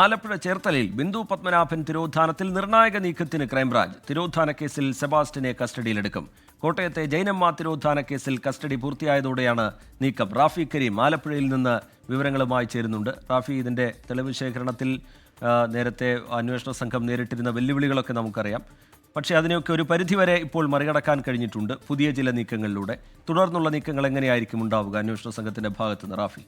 ആലപ്പുഴ ചേർത്തലയിൽ ബിന്ദു പത്മനാഭൻ തിരോധാനത്തിൽ നിർണായക നീക്കത്തിന് ക്രൈംബ്രാഞ്ച് തിരോധാന കേസിൽ സെബാസ്റ്റിനെ കസ്റ്റഡിയിലെടുക്കും. കോട്ടയത്തെ ജൈനമ്മ തിരോധാന കേസിൽ കസ്റ്റഡി പൂർത്തിയായതോടെയാണ് നീക്കം. റാഫി കരീം ആലപ്പുഴയിൽ നിന്ന് വിവരങ്ങളുമായി ചേരുന്നുണ്ട്. റാഫി ഇതിന്റെ തെളിവ് ശേഖരണത്തിൽ നേരത്തെ അന്വേഷണ സംഘം നേരിട്ടിരുന്ന വെല്ലുവിളികളൊക്കെ നമുക്കറിയാം. പക്ഷേ അതിനെയൊക്കെ ഒരു പരിധിവരെ ഇപ്പോൾ മറികടക്കാൻ കഴിഞ്ഞിട്ടുണ്ട് പുതിയ ചില നീക്കങ്ങളിലൂടെ. തുടർന്നുള്ള നീക്കങ്ങൾ എങ്ങനെയായിരിക്കും ഉണ്ടാവുക? അന്വേഷണ സംഘത്തിന്റെ ഭാഗത്തുനിന്ന് റാഫി.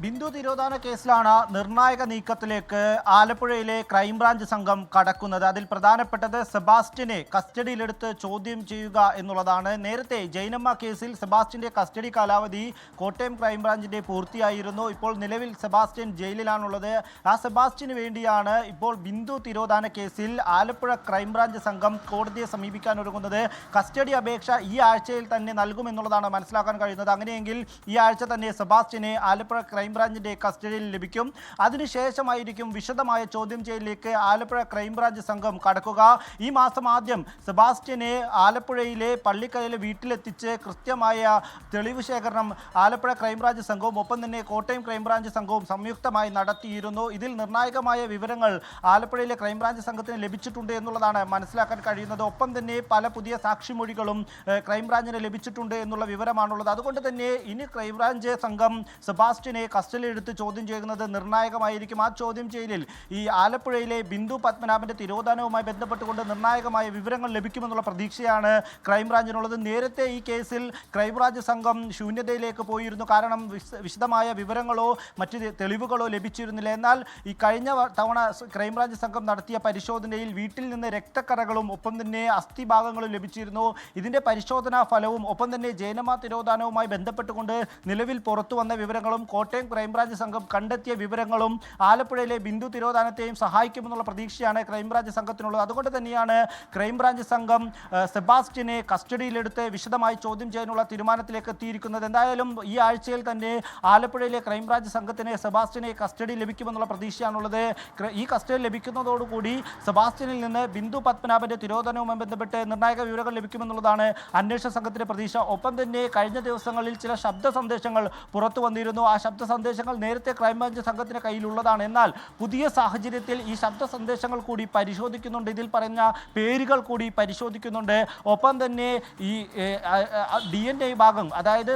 ബിന്ദു തിരോധാന കേസിലാണ് നിർണായക നീക്കത്തിലേക്ക് ആലപ്പുഴയിലെ ക്രൈംബ്രാഞ്ച് സംഘം കടക്കുന്നത്. അതിൽ പ്രധാനപ്പെട്ടത് സെബാസ്റ്റിനെ കസ്റ്റഡിയിലെടുത്ത് ചോദ്യം ചെയ്യുക എന്നുള്ളതാണ്. നേരത്തെ ജൈനമ്മ കേസിൽ സെബാസ്റ്റിന്റെ കസ്റ്റഡി കാലാവധി കോട്ടയം ക്രൈംബ്രാഞ്ചിന്റെ പൂർത്തിയായിരുന്നു. ഇപ്പോൾ നിലവിൽ സെബാസ്റ്റ്യൻ ജയിലിലാണുള്ളത്. ആ സെബാസ്റ്റിന് വേണ്ടിയാണ് ഇപ്പോൾ ബിന്ദു തിരോധാന കേസിൽ ആലപ്പുഴ ക്രൈംബ്രാഞ്ച് സംഘം കോടതിയെ സമീപിക്കാൻ ഒരുങ്ങുന്നത്. കസ്റ്റഡി അപേക്ഷ ഈ ആഴ്ചയിൽ തന്നെ നൽകുമെന്നുള്ളതാണ് മനസ്സിലാക്കാൻ കഴിയുന്നത്. അങ്ങനെയെങ്കിൽ ഈ ആഴ്ച തന്നെ സെബാസ്റ്റിനെ ആലപ്പുഴ ക്രൈംബ്രാഞ്ചിന്റെ കസ്റ്റഡിയിൽ ലഭിക്കും. അതിനുശേഷമായിരിക്കും വിശദമായ ചോദ്യം ചെയ്യലിലേക്ക് ആലപ്പുഴ ക്രൈംബ്രാഞ്ച് സംഘം കടക്കുക. ഈ മാസം ആദ്യം സെബാസ്റ്റ്യനെ ആലപ്പുഴയിലെ പള്ളിക്കരയിലെ വീട്ടിലെത്തിച്ച് കൃത്യമായ തെളിവ് ശേഖരണം ആലപ്പുഴ ക്രൈംബ്രാഞ്ച് സംഘവും ഒപ്പം തന്നെ കോട്ടയം ക്രൈംബ്രാഞ്ച് സംഘവും സംയുക്തമായി നടത്തിയിരുന്നു. ഇതിൽ നിർണായകമായ വിവരങ്ങൾ ആലപ്പുഴയിലെ ക്രൈംബ്രാഞ്ച് സംഘത്തിന് ലഭിച്ചിട്ടുണ്ട് എന്നുള്ളതാണ് മനസ്സിലാക്കാൻ കഴിയുന്നത്. ഒപ്പം തന്നെ പല പുതിയ സാക്ഷിമൊഴികളും ക്രൈംബ്രാഞ്ചിന് ലഭിച്ചിട്ടുണ്ട് എന്നുള്ള വിവരമാണുള്ളത്. അതുകൊണ്ട് തന്നെ ഇനി ക്രൈംബ്രാഞ്ച് സംഘം സെബാസ്റ്റ്യനെ കസ്റ്റഡിയിലെടുത്ത് ചോദ്യം ചെയ്യുന്നത് നിർണായകമായിരിക്കും. ആ ചോദ്യം ചെയ്യലിൽ ഈ ആലപ്പുഴയിലെ ബിന്ദു പത്മനാഭന്റെ തിരോധാനവുമായി ബന്ധപ്പെട്ടുകൊണ്ട് നിർണായകമായ വിവരങ്ങൾ ലഭിക്കുമെന്നുള്ള പ്രതീക്ഷയാണ് ക്രൈംബ്രാഞ്ചിനുള്ളത്. നേരത്തെ ഈ കേസിൽ ക്രൈംബ്രാഞ്ച് സംഘം ശൂന്യതയിലേക്ക് പോയിരുന്നു. കാരണം വിശദമായ വിവരങ്ങളോ മറ്റ് തെളിവുകളോ ലഭിച്ചിരുന്നില്ല. എന്നാൽ ഈ കഴിഞ്ഞ തവണ ക്രൈംബ്രാഞ്ച് സംഘം നടത്തിയ പരിശോധനയിൽ വീട്ടിൽ നിന്ന് രക്തക്കറകളും ഒപ്പം തന്നെ അസ്ഥിഭാഗങ്ങളും ലഭിച്ചിരുന്നു. ഇതിന്റെ പരിശോധനാ ഫലവും ഒപ്പം തന്നെ ജൈനമ തിരോധാനവുമായി ബന്ധപ്പെട്ടുകൊണ്ട് നിലവിൽ പുറത്തു വന്ന വിവരങ്ങളും കോട്ടയം ക്രൈംബ്രാഞ്ച് സംഘം കണ്ടെത്തിയ വിവരങ്ങളും ആലപ്പുഴയിലെ ബിന്ദു തിരോധാനത്തെയും സഹായിക്കുമെന്നുള്ള പ്രതീക്ഷയാണ് ക്രൈംബ്രാഞ്ച് സംഘത്തിനുള്ളത്. അതുകൊണ്ട് തന്നെയാണ് ക്രൈംബ്രാഞ്ച് സംഘം സെബാസ്റ്റ്യനെ കസ്റ്റഡിയിലെടുത്ത് വിശദമായി ചോദ്യം ചെയ്യാനുള്ള തീരുമാനത്തിലേക്ക് എത്തിയിരിക്കുന്നത്. എന്തായാലും ഈ ആഴ്ചയിൽ തന്നെ ആലപ്പുഴയിലെ ക്രൈംബ്രാഞ്ച് സംഘത്തിന് സെബാസ്റ്റ്യനെ കസ്റ്റഡി ലഭിക്കുമെന്നുള്ള പ്രതീക്ഷയാണുള്ളത്. ഈ കസ്റ്റഡി ലഭിക്കുന്നതോടുകൂടി സെബാസ്റ്റ്യനിൽ നിന്ന് ബിന്ദു പത്മനാഭന്റെ തിരോധനവുമായി ബന്ധപ്പെട്ട് നിർണായക വിവരങ്ങൾ ലഭിക്കുമെന്നുള്ളതാണ് അന്വേഷണ സംഘത്തിന്റെ പ്രതീക്ഷ. ഒപ്പം തന്നെ കഴിഞ്ഞ ദിവസങ്ങളിൽ ചില ശബ്ദ സന്ദേശങ്ങൾ പുറത്തു വന്നിരുന്നു. ആ ശബ്ദ സന്ദേശങ്ങൾ നേരത്തെ ക്രൈംബ്രാഞ്ച് സംഘത്തിന്റെ കയ്യിലുള്ളതാണ്. എന്നാൽ പുതിയ സാഹചര്യത്തിൽ ഈ ശബ്ദ സന്ദേശങ്ങൾ കൂടി പരിശോധിക്കുന്നുണ്ട്. ഇതിൽ പറഞ്ഞ പേരുകൾ കൂടി പരിശോധിക്കുന്നുണ്ട്. ഒപ്പം തന്നെ ഈ ഡി എൻ എ ഭാഗം അതായത്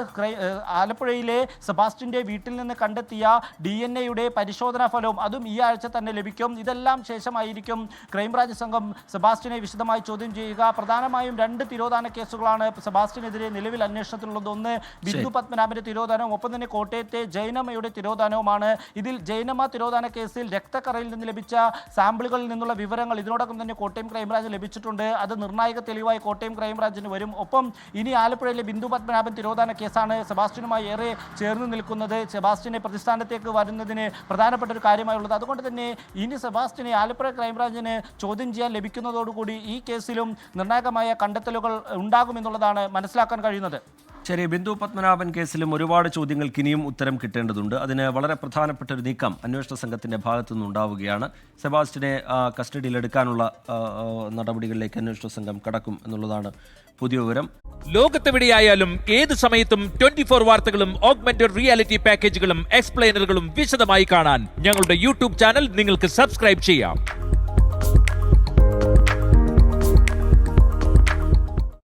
ആലപ്പുഴയിലെ സെബാസ്റ്റിന്റെ വീട്ടിൽ നിന്ന് കണ്ടെത്തിയ ഡി എൻ എയുടെ പരിശോധനാ ഫലവും അതും ഈ ആഴ്ച തന്നെ ലഭിക്കും. ഇതെല്ലാം ശേഷമായിരിക്കും ക്രൈംബ്രാഞ്ച് സംഘം സെബാസ്റ്റിനെ വിശദമായി ചോദ്യം ചെയ്യുക. പ്രധാനമായും രണ്ട് തിരോധാന കേസുകളാണ് സെബാസ്റ്റിനെതിരെ നിലവിൽ അന്വേഷണത്തിലുള്ളത്. ഒന്ന് ബിന്ദു പത്മനാഭന്റെ തിരോധാനവും ഒപ്പം തന്നെ കോട്ടയത്തെ ജൈനമ്മയുടെ തിരോധാനവുമാണ്. ഇതിൽ ജൈനമ്മ തിരോധാന കേസിൽ രക്തക്കറയിൽ നിന്ന് ലഭിച്ച സാമ്പിളുകളിൽ നിന്നുള്ള വിവരങ്ങൾ ഇതിനോടൊപ്പം തന്നെ കോട്ടയം ക്രൈംബ്രാഞ്ച് ലഭിച്ചിട്ടുണ്ട്. അത് നിർണായക തെളിവായി കോട്ടയം ക്രൈംബ്രാഞ്ചിന് വരും. ഒപ്പം ഇനി ആലപ്പുഴയിലെ ബിന്ദു പത്മനാഭൻ തിരോധാന കേസാണ് സെബാസ്റ്റ്യനുമായി ഏറെ ചേർന്ന് നിൽക്കുന്നത്. സെബാസ്റ്റ്യനെ പ്രതിസ്ഥാനത്തേക്ക് വരുന്നതിന് പ്രധാനപ്പെട്ട ഒരു കാര്യമായുള്ളത് അതുകൊണ്ട് തന്നെ ഇനി സെബാസ്റ്റ്യനെ ആലപ്പുഴ ക്രൈംബ്രാഞ്ചിന് ചോദ്യം ചെയ്യാൻ ലഭിക്കുന്നതോടുകൂടി ഈ കേസിലും നിർണായകമായ കണ്ടെത്തലുകൾ ഉണ്ടാകുമെന്നുള്ളതാണ് മനസ്സിലാക്കാൻ കഴിയുന്നത്. ശരി ബിന്ദു പത്മനാഭൻ കേസിലും ഒരുപാട് ചോദ്യങ്ങൾക്ക് ഇനിയും ഉത്തരം കിട്ടേണ്ടതുണ്ട്. അതിന് വളരെ പ്രധാനപ്പെട്ട ഒരു നീക്കം അന്വേഷണ സംഘത്തിന്റെ ഭാഗത്തു നിന്നുണ്ടാവുകയാണ് സെബാസ്റ്റിനെ കസ്റ്റഡിയിലെടുക്കാനുള്ള നടപടികളിലേക്ക് അന്വേഷണ സംഘം കടക്കും എന്നുള്ളതാണ് പുതിയ വിവരം. ലോകത്തെവിടെയായാലും ഏത് സമയത്തും ട്വന്റി ഫോർ വാർത്തകളും ഓഗ്മെന്റഡ് റിയാലിറ്റി പാക്കേജുകളും എക്സ്പ്ലെയിനറുകളും വിശദമായി കാണാൻ ഞങ്ങളുടെ യൂട്യൂബ് ചാനൽ നിങ്ങൾക്ക് സബ്സ്ക്രൈബ് ചെയ്യാം.